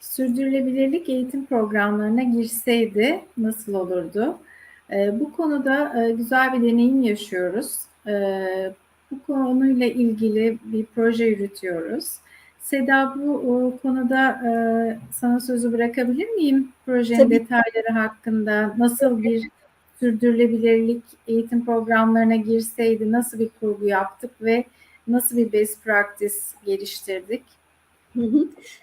sürdürülebilirlik eğitim programlarına girseydi nasıl olurdu? E, bu konuda e, güzel bir deneyim yaşıyoruz. E, bu konuyla ilgili bir proje yürütüyoruz. Seda bu o, konuda e, sana sözü bırakabilir miyim? Projenin Tabii. detayları hakkında nasıl bir sürdürülebilirlik eğitim programlarına girseydi nasıl bir kurgu yaptık ve nasıl bir best practice geliştirdik?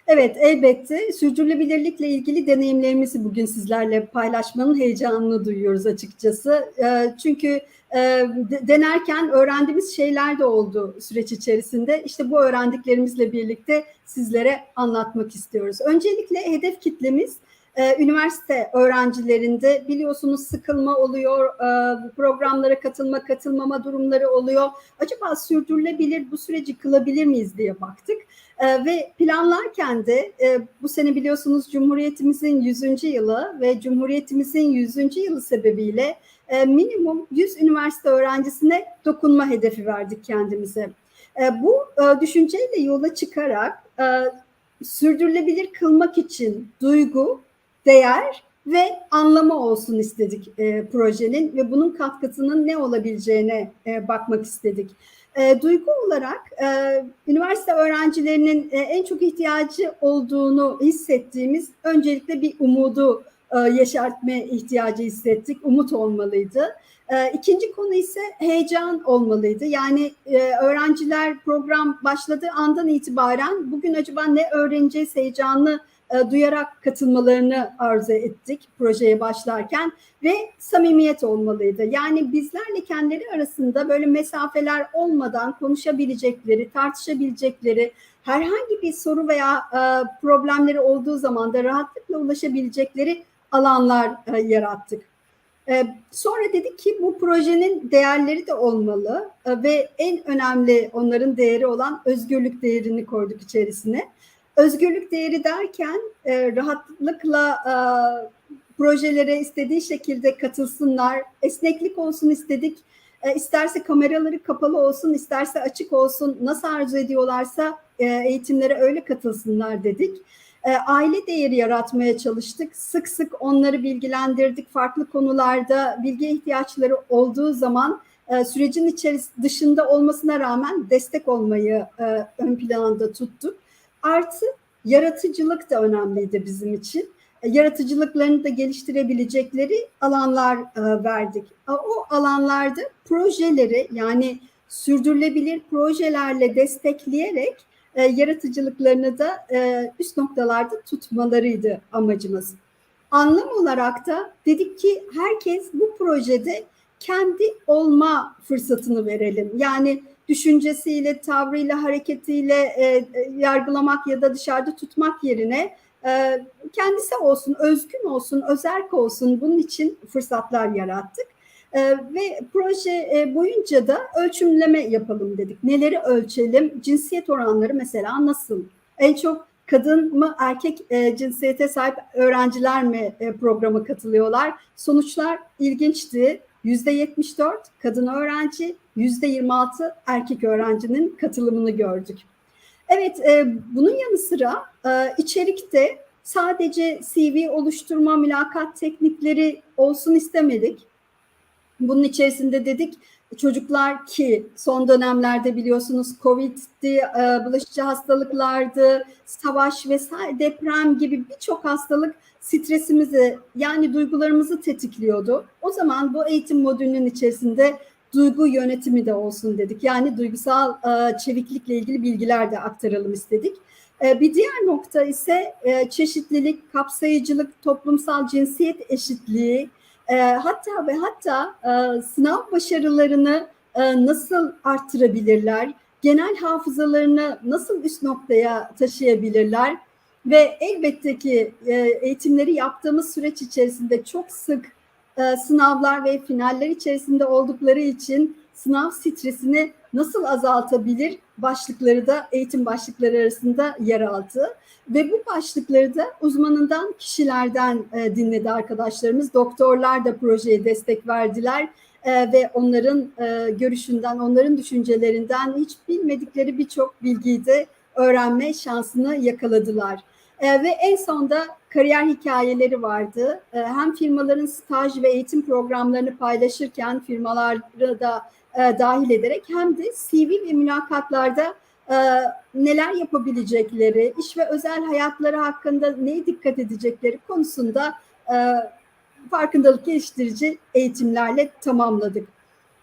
Evet elbette sürdürülebilirlikle ilgili deneyimlerimizi bugün sizlerle paylaşmanın heyecanını duyuyoruz açıkçası. Ee, çünkü e, denerken öğrendiğimiz şeyler de oldu süreç içerisinde. İşte bu öğrendiklerimizle birlikte sizlere anlatmak istiyoruz. Öncelikle hedef kitlemiz e, üniversite öğrencilerinde biliyorsunuz sıkılma oluyor, e, programlara katılma katılmama durumları oluyor. Acaba sürdürülebilir bu süreci kılabilir miyiz diye baktık. E, ve planlarken de e, bu sene biliyorsunuz Cumhuriyetimizin 100. yılı ve Cumhuriyetimizin 100. yılı sebebiyle e, minimum 100 üniversite öğrencisine dokunma hedefi verdik kendimize. E, bu e, düşünceyle yola çıkarak e, sürdürülebilir kılmak için duygu, değer ve anlamı olsun istedik e, projenin ve bunun katkısının ne olabileceğine e, bakmak istedik. E, duygu olarak e, üniversite öğrencilerinin e, en çok ihtiyacı olduğunu hissettiğimiz öncelikle bir umudu e, yaşartma ihtiyacı hissettik. Umut olmalıydı. E, ikinci konu ise heyecan olmalıydı. Yani e, öğrenciler program başladığı andan itibaren bugün acaba ne öğreneceğiz heyecanlı e, duyarak katılmalarını arzu ettik projeye başlarken ve samimiyet olmalıydı. Yani bizlerle kendileri arasında böyle mesafeler olmadan konuşabilecekleri, tartışabilecekleri, herhangi bir soru veya e, problemleri olduğu zaman da rahatlıkla ulaşabilecekleri alanlar e, yarattık. Sonra dedik ki bu projenin değerleri de olmalı ve en önemli onların değeri olan özgürlük değerini koyduk içerisine. Özgürlük değeri derken e, rahatlıkla e, projelere istediği şekilde katılsınlar, esneklik olsun istedik. E, isterse kameraları kapalı olsun, isterse açık olsun, nasıl arzu ediyorlarsa e, eğitimlere öyle katılsınlar dedik. E, aile değeri yaratmaya çalıştık. Sık sık onları bilgilendirdik. Farklı konularda bilgi ihtiyaçları olduğu zaman e, sürecin içerisinde dışında olmasına rağmen destek olmayı e, ön planda tuttuk. Artı yaratıcılık da önemliydi bizim için. E, yaratıcılıklarını da geliştirebilecekleri alanlar e, verdik. O alanlarda projeleri yani sürdürülebilir projelerle destekleyerek e, yaratıcılıklarını da e, üst noktalarda tutmalarıydı amacımız. Anlam olarak da dedik ki herkes bu projede kendi olma fırsatını verelim. Yani düşüncesiyle, tavrıyla, hareketiyle e, e, yargılamak ya da dışarıda tutmak yerine e, kendisi olsun, özgün olsun, özerk olsun bunun için fırsatlar yarattık. E, ve proje e, boyunca da ölçümleme yapalım dedik. Neleri ölçelim? Cinsiyet oranları mesela nasıl? En çok kadın mı erkek e, cinsiyete sahip öğrenciler mi e, programa katılıyorlar? Sonuçlar ilginçti. %74 kadın öğrenci, %26 erkek öğrencinin katılımını gördük. Evet, e, bunun yanı sıra e, içerikte sadece CV oluşturma, mülakat teknikleri olsun istemedik. Bunun içerisinde dedik çocuklar ki son dönemlerde biliyorsunuz Covid'di, e, bulaşıcı hastalıklardı, savaş vesaire deprem gibi birçok hastalık stresimizi yani duygularımızı tetikliyordu. O zaman bu eğitim modülünün içerisinde duygu yönetimi de olsun dedik. Yani duygusal e, çeviklikle ilgili bilgiler de aktaralım istedik. E, bir diğer nokta ise çeşitlilik, kapsayıcılık, toplumsal cinsiyet eşitliği, e, hatta ve hatta e, sınav başarılarını e, nasıl arttırabilirler, genel hafızalarını nasıl üst noktaya taşıyabilirler? Ve elbette ki e, eğitimleri yaptığımız süreç içerisinde çok sık e, sınavlar ve finaller içerisinde oldukları için sınav stresini nasıl azaltabilir başlıkları da eğitim başlıkları arasında yer aldı. Ve bu başlıkları da uzmanından kişilerden e, dinledi arkadaşlarımız. Doktorlar da projeye destek verdiler e, ve onların e, görüşünden, onların düşüncelerinden hiç bilmedikleri birçok bilgiyi de öğrenme şansını yakaladılar. E, ve en sonda kariyer hikayeleri vardı. E, hem firmaların staj ve eğitim programlarını paylaşırken firmaları da e, dahil ederek hem de CV ve mülakatlarda e, neler yapabilecekleri, iş ve özel hayatları hakkında neye dikkat edecekleri konusunda e, farkındalık geliştirici eğitimlerle tamamladık.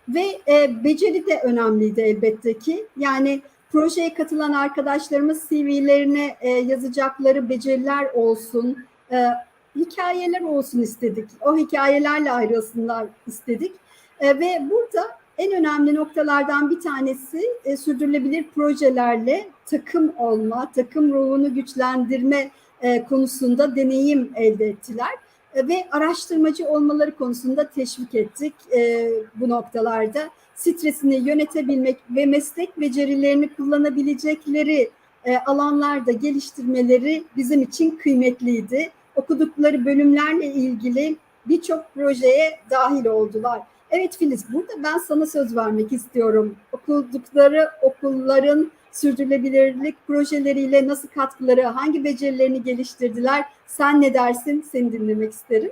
Ve e, beceri de önemliydi elbette ki. Yani projeye katılan arkadaşlarımız CV'lerine e, yazacakları beceriler olsun, e, hikayeler olsun istedik. O hikayelerle ayrılsınlar istedik. E, ve burada en önemli noktalardan bir tanesi e, sürdürülebilir projelerle takım olma, takım ruhunu güçlendirme e, konusunda deneyim elde ettiler e, ve araştırmacı olmaları konusunda teşvik ettik e, bu noktalarda. Stresini yönetebilmek ve meslek becerilerini kullanabilecekleri e, alanlarda geliştirmeleri bizim için kıymetliydi. Okudukları bölümlerle ilgili birçok projeye dahil oldular. Evet Filiz, burada ben sana söz vermek istiyorum. Okudukları okulların sürdürülebilirlik projeleriyle nasıl katkıları, hangi becerilerini geliştirdiler? Sen ne dersin? Seni dinlemek isterim.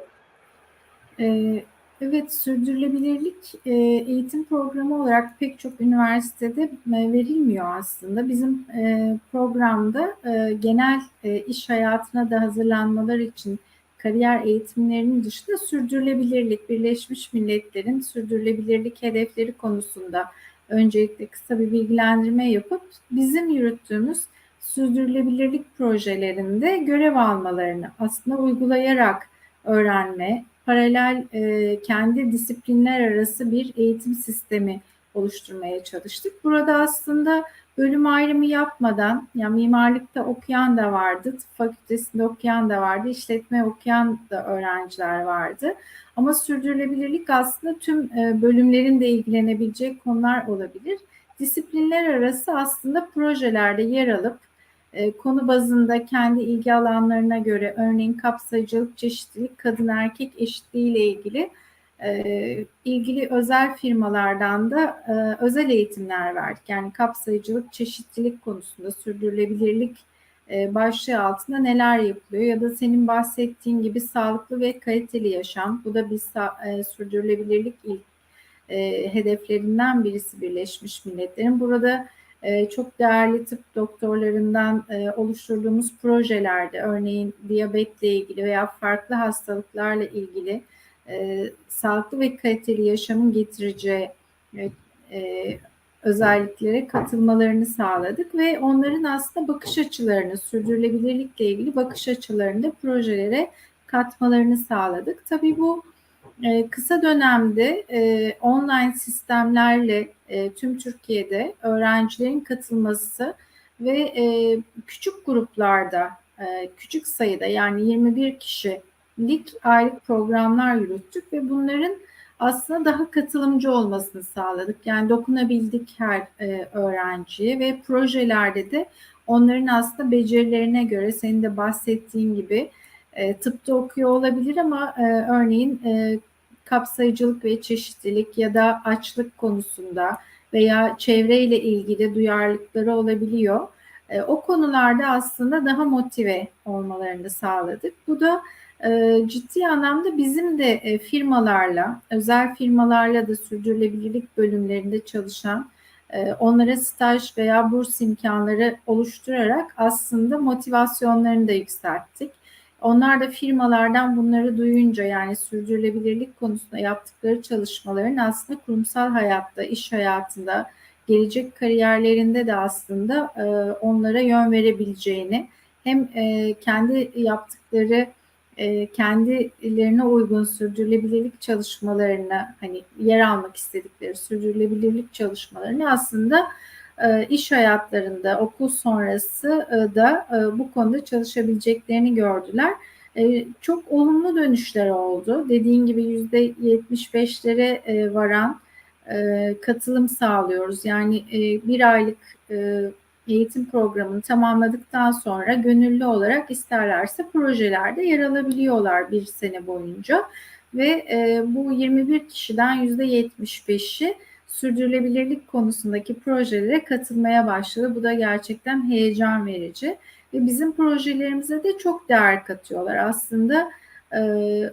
Ee, evet, sürdürülebilirlik e, eğitim programı olarak pek çok üniversitede e, verilmiyor aslında. Bizim e, programda genel iş hayatına da hazırlanmalar için kariyer eğitimlerinin dışında sürdürülebilirlik, Birleşmiş Milletler'in sürdürülebilirlik hedefleri konusunda öncelikle kısa bir bilgilendirme yapıp bizim yürüttüğümüz sürdürülebilirlik projelerinde görev almalarını aslında uygulayarak öğrenme, paralel e, kendi disiplinler arası bir eğitim sistemi oluşturmaya çalıştık. Burada aslında bölüm ayrımı yapmadan, yani mimarlıkta okuyan da vardı, fakültesinde okuyan da vardı, işletme okuyan da öğrenciler vardı. Ama sürdürülebilirlik aslında tüm e, bölümlerin de ilgilenebileceği konular olabilir. Disiplinler arası aslında projelerde yer alıp e, konu bazında kendi ilgi alanlarına göre örneğin kapsayıcılık, çeşitlilik, kadın erkek eşitliği ile ilgili e, ilgili özel firmalardan da e, özel eğitimler verdik. Yani kapsayıcılık, çeşitlilik konusunda sürdürülebilirlik e, başlığı altında neler yapılıyor ya da senin bahsettiğin gibi sağlıklı ve kaliteli yaşam. Bu da bir e, sürdürülebilirlik ilk hedeflerinden birisi Birleşmiş Milletler'in. Burada çok değerli tıp doktorlarından oluşturduğumuz projelerde örneğin diyabetle ilgili veya farklı hastalıklarla ilgili e, sağlıklı ve kaliteli yaşamın getireceği e, e, özelliklere katılmalarını sağladık ve onların aslında bakış açılarını, sürdürülebilirlikle ilgili bakış açılarını da projelere katmalarını sağladık. Tabii bu e, kısa dönemde e, online sistemlerle e, tüm Türkiye'de öğrencilerin katılması ve e, küçük gruplarda, e, küçük sayıda yani 21 kişilik aylık programlar yürüttük ve bunların aslında daha katılımcı olmasını sağladık. Yani dokunabildik her e, öğrenciye ve projelerde de onların aslında becerilerine göre senin de bahsettiğin gibi e, tıpta okuyor olabilir ama e, örneğin e, kapsayıcılık ve çeşitlilik ya da açlık konusunda veya çevreyle ilgili duyarlılıkları olabiliyor. E, o konularda aslında daha motive olmalarını sağladık. Bu da ciddi anlamda bizim de e, firmalarla, özel firmalarla da sürdürülebilirlik bölümlerinde çalışan e, onlara staj veya burs imkanları oluşturarak aslında motivasyonlarını da yükselttik. Onlar da firmalardan bunları duyunca yani sürdürülebilirlik konusunda yaptıkları çalışmaların aslında kurumsal hayatta, iş hayatında, gelecek kariyerlerinde de aslında e, onlara yön verebileceğini hem kendi yaptıkları e, kendilerine uygun sürdürülebilirlik çalışmalarına hani yer almak istedikleri sürdürülebilirlik çalışmalarını aslında e, iş hayatlarında okul sonrası e, da bu konuda çalışabileceklerini gördüler. Çok olumlu dönüşler oldu. Dediğin gibi yüzde 75'lere varan katılım sağlıyoruz. Yani bir aylık eğitim programını tamamladıktan sonra gönüllü olarak isterlerse projelerde yer alabiliyorlar bir sene boyunca. Ve bu 21 kişiden %75'i sürdürülebilirlik konusundaki projelere katılmaya başladı. Bu da gerçekten heyecan verici. ve bizim projelerimize de çok değer katıyorlar. Aslında e,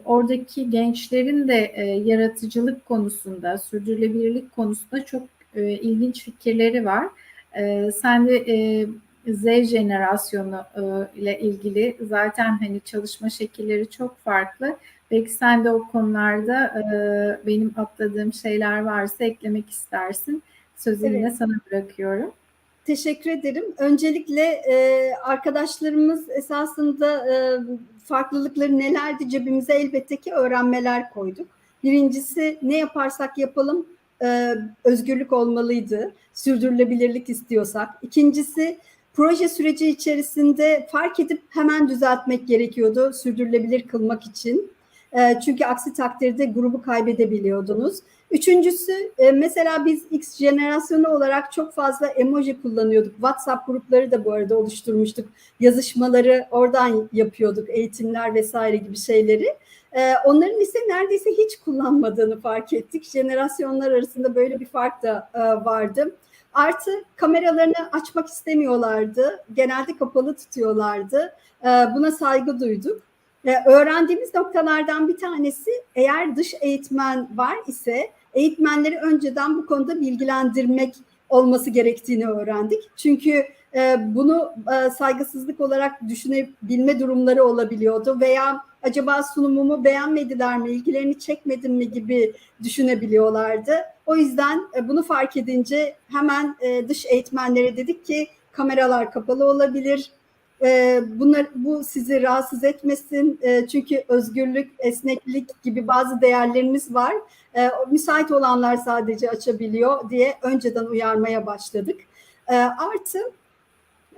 oradaki gençlerin de e, yaratıcılık konusunda, sürdürülebilirlik konusunda çok e, ilginç fikirleri var. E, sen de e, Z jenerasyonu e, ile ilgili zaten hani çalışma şekilleri çok farklı. Belki sen de o konularda e, benim atladığım şeyler varsa eklemek istersin. Sözü Evet. yine sana bırakıyorum. Teşekkür ederim. Öncelikle e, arkadaşlarımız esasında e, farklılıkları nelerdi cebimize elbette ki öğrenmeler koyduk. Birincisi ne yaparsak yapalım e, özgürlük olmalıydı. Sürdürülebilirlik istiyorsak. İkincisi proje süreci içerisinde fark edip hemen düzeltmek gerekiyordu sürdürülebilir kılmak için. E, çünkü aksi takdirde grubu kaybedebiliyordunuz. Üçüncüsü e, mesela biz X jenerasyonu olarak çok fazla emoji kullanıyorduk. WhatsApp grupları da bu arada oluşturmuştuk. Yazışmaları oradan yapıyorduk, eğitimler vesaire gibi şeyleri. E, onların ise neredeyse hiç kullanmadığını fark ettik. Jenerasyonlar arasında böyle bir fark da e, vardı. Artı kameralarını açmak istemiyorlardı. Genelde kapalı tutuyorlardı. E, buna saygı duyduk. E, öğrendiğimiz noktalardan bir tanesi eğer dış eğitmen var ise eğitmenleri önceden bu konuda bilgilendirmek olması gerektiğini öğrendik. Çünkü bunu e, saygısızlık olarak düşünebilme durumları olabiliyordu veya acaba sunumumu beğenmediler mi, ilgilerini çekmedim mi gibi düşünebiliyorlardı. O yüzden e, bunu fark edince hemen e, dış eğitmenlere dedik ki kameralar kapalı olabilir, e, bunlar bu sizi rahatsız etmesin e, çünkü özgürlük, esneklik gibi bazı değerlerimiz var. E, müsait olanlar sadece açabiliyor diye önceden uyarmaya başladık. E, artı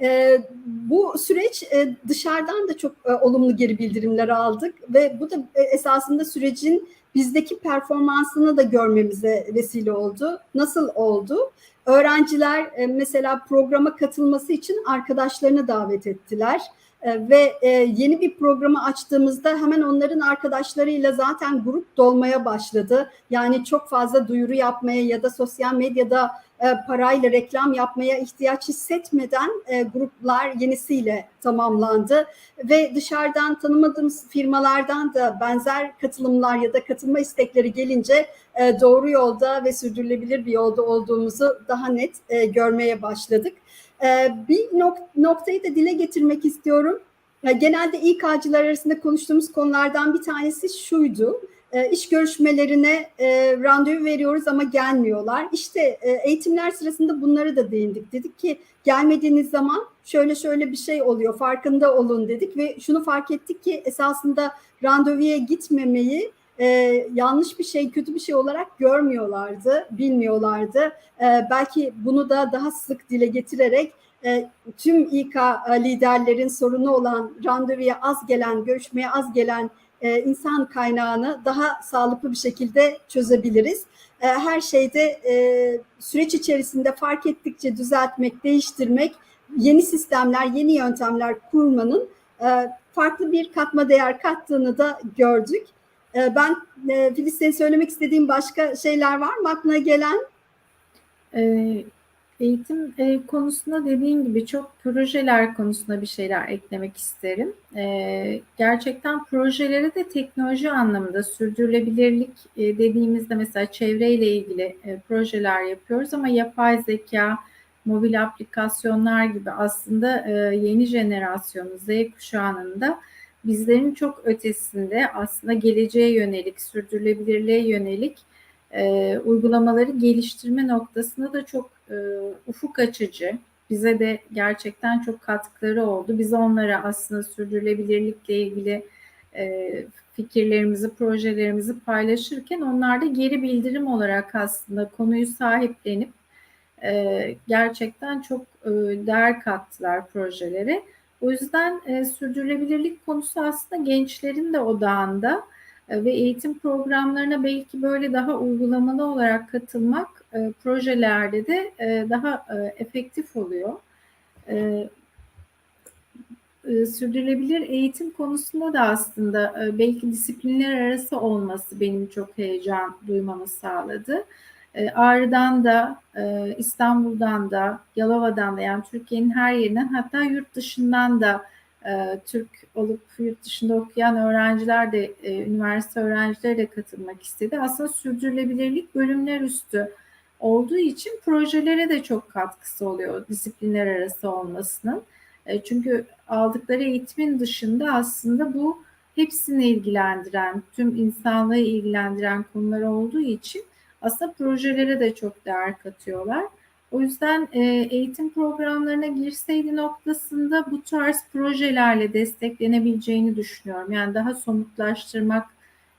e, bu süreç e, dışarıdan da çok e, olumlu geri bildirimler aldık ve bu da e, esasında sürecin bizdeki performansını da görmemize vesile oldu. Nasıl oldu? Öğrenciler e, mesela programa katılması için arkadaşlarını davet ettiler. E, ve e, yeni bir programı açtığımızda hemen onların arkadaşlarıyla zaten grup dolmaya başladı. Yani çok fazla duyuru yapmaya ya da sosyal medyada parayla reklam yapmaya ihtiyaç hissetmeden e, gruplar yenisiyle tamamlandı ve dışarıdan tanımadığımız firmalardan da benzer katılımlar ya da katılma istekleri gelince e, doğru yolda ve sürdürülebilir bir yolda olduğumuzu daha net e, görmeye başladık. E, bir nok- noktayı da dile getirmek istiyorum. E, genelde İK'cılar arasında konuştuğumuz konulardan bir tanesi şuydu. E, iş görüşmelerine e, randevu veriyoruz ama gelmiyorlar. İşte e, eğitimler sırasında bunları da değindik. Dedik ki gelmediğiniz zaman şöyle şöyle bir şey oluyor farkında olun dedik ve şunu fark ettik ki esasında randevuya gitmemeyi e, yanlış bir şey, kötü bir şey olarak görmüyorlardı, bilmiyorlardı. Belki bunu da daha sık dile getirerek tüm İK liderlerin sorunu olan randevuya az gelen, görüşmeye az gelen e, insan kaynağını daha sağlıklı bir şekilde çözebiliriz. E, her şeyde e, süreç içerisinde fark ettikçe düzeltmek, değiştirmek, yeni sistemler, yeni yöntemler kurmanın farklı bir katma değer kattığını da gördük. Ben e, Filiz senin söylemek istediğim başka şeyler var mı aklına gelen? Eğitim e, konusunda dediğin gibi çok projeler konusunda bir şeyler eklemek isterim. E, gerçekten projelere de teknoloji anlamında sürdürülebilirlik e, dediğimizde mesela çevreyle ilgili e, projeler yapıyoruz ama yapay zeka, mobil aplikasyonlar gibi aslında e, yeni jenerasyonun Z kuşağının da bizlerin çok ötesinde aslında geleceğe yönelik, sürdürülebilirliğe yönelik e, uygulamaları geliştirme noktasında da çok e, ufuk açıcı. Bize de gerçekten çok katkıları oldu. Biz onlara aslında sürdürülebilirlikle ilgili e, fikirlerimizi, projelerimizi paylaşırken onlar da geri bildirim olarak aslında konuyu sahiplenip e, gerçekten çok e, değer kattılar projelere. O yüzden e, sürdürülebilirlik konusu aslında gençlerin de odağında ve eğitim programlarına belki böyle daha uygulamalı olarak katılmak e, projelerde de e, daha e, efektif oluyor. E, e, sürdürülebilir eğitim konusunda da aslında e, belki disiplinler arası olması benim çok heyecan duymamı sağladı. E, Ağrı'dan da, e, İstanbul'dan da, Yalova'dan da yani Türkiye'nin her yerinden hatta yurt dışından da e, Türk olup yurt dışında okuyan öğrenciler de, e, üniversite öğrencileri de katılmak istedi. Aslında sürdürülebilirlik bölümler üstü olduğu için projelere de çok katkısı oluyor disiplinler arası olmasının. E, çünkü aldıkları eğitimin dışında aslında bu hepsini ilgilendiren, tüm insanlığı ilgilendiren konular olduğu için aslında projelere de çok değer katıyorlar. O yüzden e, eğitim programlarına girseydi noktasında bu tarz projelerle desteklenebileceğini düşünüyorum. Yani daha somutlaştırmak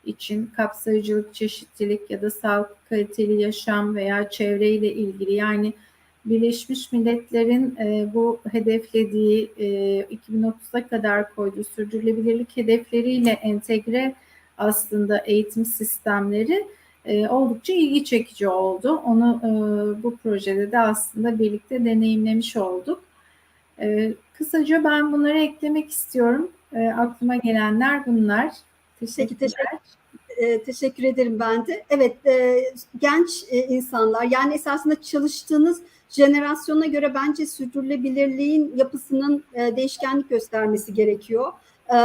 için kapsayıcılık, çeşitlilik ya da sağlıklı kaliteli yaşam veya çevreyle ilgili yani Birleşmiş Milletler'in e, bu hedeflediği e, 2030'a kadar koyduğu sürdürülebilirlik hedefleriyle entegre aslında eğitim sistemleri e, oldukça ilgi çekici oldu. Onu e, bu projede de aslında birlikte deneyimlemiş olduk. E, kısaca ben bunları eklemek istiyorum. E, aklıma gelenler bunlar. Teşekkür, e, teşekkür ederim ben de. Evet e, genç e, insanlar yani esasında çalıştığınız jenerasyona göre bence sürdürülebilirliğin yapısının e, değişkenlik göstermesi gerekiyor. E,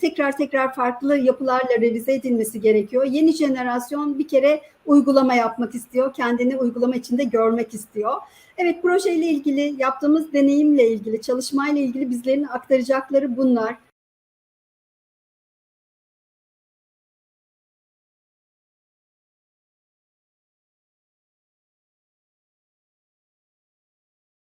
tekrar tekrar farklı yapılarla revize edilmesi gerekiyor. Yeni jenerasyon bir kere uygulama yapmak istiyor. Kendini uygulama içinde görmek istiyor. Evet projeyle ilgili yaptığımız deneyimle ilgili çalışmayla ilgili bizlerin aktaracakları bunlar.